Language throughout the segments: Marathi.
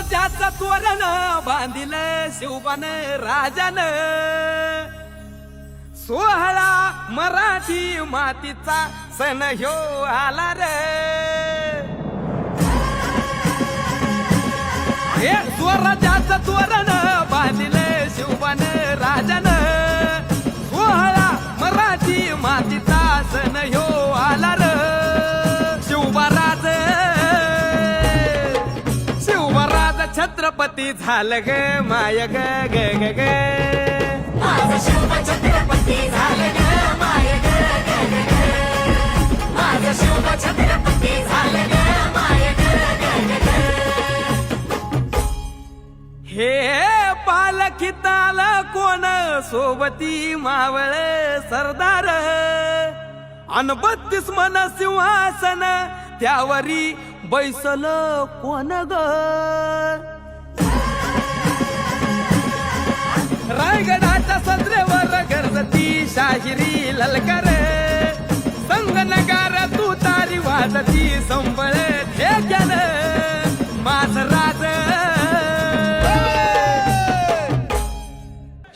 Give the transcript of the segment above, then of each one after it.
स्वराज्याचं तोरण बांधिल शिवबान राजान. सोहळा मराठी मातीचा सण ह्यो आला रे. हे स्वराज्याचं तोरण बांधिल छत्रपती झालं ग माय ग ग ग ग शिव छत्रपती झालं ग माय ग ग ग ग. माझं शिव छत्रपती झालं ग माय ग ग ग ग. हे पालखीत आलं कोण सोबती मावळ सरदार अन बत्तीस मन सिंहासन त्यावरी बैसल कोण ग? रायगडाच्या सदरेवर गरजती शाहिरी ललकार. संगनगार तू तारी वाजती संबळ ठेक्यान. माझ राज.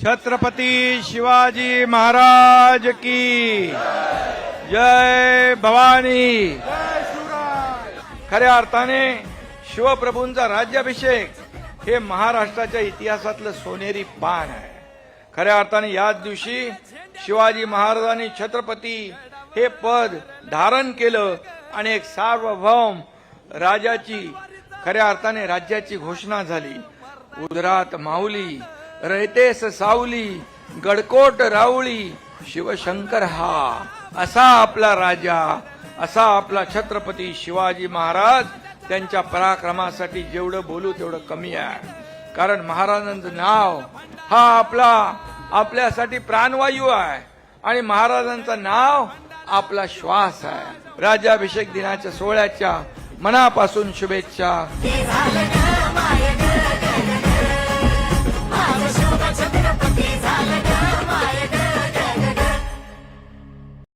छत्रपती शिवाजी महाराज की जय भवानी. खऱ्या अर्थाने शिवप्रभूंचा राज्याभिषेक हे महाराष्ट्राच्या इतिहासातलं सोनेरी पान आहे. खऱ्या अर्थाने याच दिवशी शिवाजी महाराजांनी छत्रपती हे पद धारण केलं आणि एक सार्वभौम राजाची खऱ्या अर्थाने राज्याची घोषणा झाली. उदरात माऊली रयतेस सावली गडकोट राऊळी शिवशंकर हा असा आपला राजा असा आपला छत्रपती शिवाजी महाराज त्यांच्या पराक्रमासाठी जेवढं बोलू तेवढं कमी आहे. कारण महाराजांचं नाव हा आपला आपल्यासाठी प्राणवायू आहे. आणि महाराजांचं नाव आपला श्वास आहे. राज्याभिषेक दिनाच्या सोहळ्याच्या मनापासून शुभेच्छा.